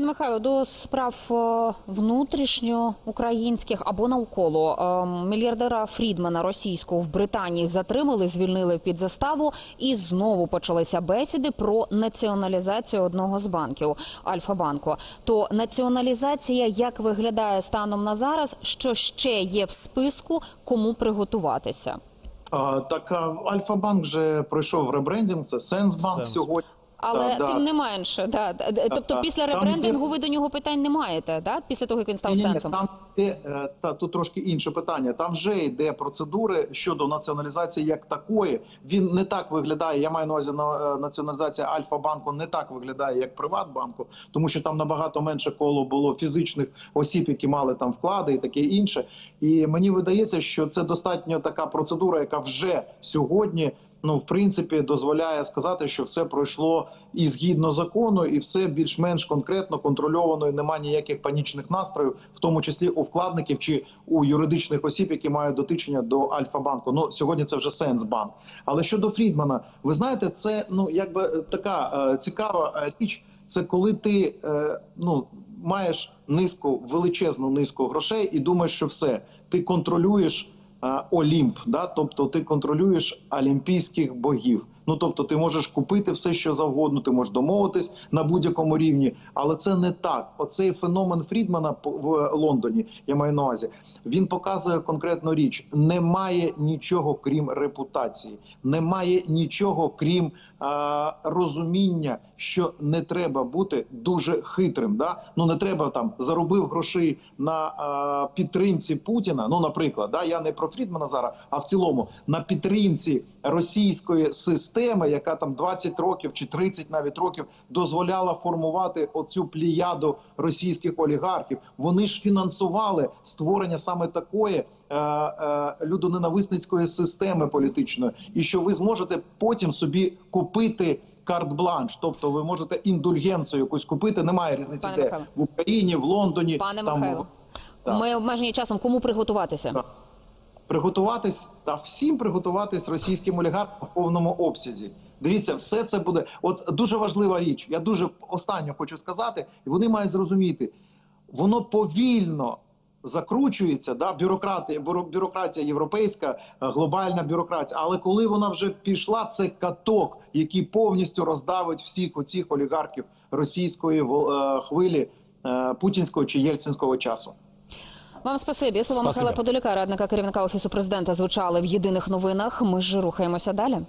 Пане Михайло, до справ е, внутрішньоукраїнських або навколо е, мільярдера Фрідмана російського в Британії затримали, звільнили під заставу, і знову почалися бесіди про націоналізацію одного з банків Альфа-банку. То націоналізація як виглядає станом на зараз? Що ще є в списку, кому приготуватися? А, так Альфа-банк вже пройшов ребрендінг, це Сенсбанк Сенс. сьогодні. Але да. тим не менше, да. Тобто так. після ребрендингу ви до нього питань не маєте, да? після того як він став Ні, сенсом. там є, е, та тут трошки інше питання. Там вже йде процедури щодо націоналізації як такої. Він не так виглядає. Я маю на увазі на е, націоналізація Альфа-банку не так виглядає, як Приватбанку, тому що там набагато менше коло було фізичних осіб, які мали там вклади і таке інше. І мені видається, що це достатньо така процедура, яка вже сьогодні. Ну, в принципі, дозволяє сказати, що все пройшло і згідно закону, і все більш-менш конкретно контрольовано. і Немає ніяких панічних настроїв, в тому числі у вкладників чи у юридичних осіб, які мають дотичення до Альфа-банку. Ну сьогодні це вже Сенсбанк. Але щодо Фрідмана, ви знаєте, це ну якби така е, цікава е, річ. Це коли ти е, ну маєш низку величезну низку грошей і думаєш, що все ти контролюєш Олімп, да? тобто ти контролюєш олімпійських богів. Ну тобто, ти можеш купити все, що завгодно, ти можеш домовитись на будь-якому рівні, але це не так. Оцей феномен Фрідмана в Лондоні, я маю на увазі, він показує конкретну річ: немає нічого крім репутації, немає нічого крім а, розуміння, що не треба бути дуже хитрим. Да? Ну не треба там заробив грошей на а, підтримці Путіна. Ну, наприклад, да, я не про Фрідмана зараз, а в цілому на підтримці російської системи, яка там 20 років чи 30 навіть років дозволяла формувати оцю пліяду російських олігархів. Вони ж фінансували створення саме такої е, е, людоненависницької системи політичної, і що ви зможете потім собі купити. Карт-бланш, тобто ви можете індульгенцію якусь купити. Немає різниці, Пане де Михайло. в Україні, в Лондоні. Пане там, Михайло, ми обмежені часом. Кому приготуватися? Так. Приготуватись та всім приготуватись російським олігархам в повному обсязі. Дивіться, все це буде. От дуже важлива річ. Я дуже останню хочу сказати, і вони мають зрозуміти, воно повільно. Закручується да бюрократія, бюро- бюрократія європейська, е, глобальна бюрократія. Але коли вона вже пішла, це каток, який повністю роздавить всіх оцих олігархів російської е, хвилі е, путінського чи єльцинського часу. Вам спасибі. Слова. Михайла Подоляка, радника керівника офісу президента, звучали в єдиних новинах. Ми ж рухаємося далі.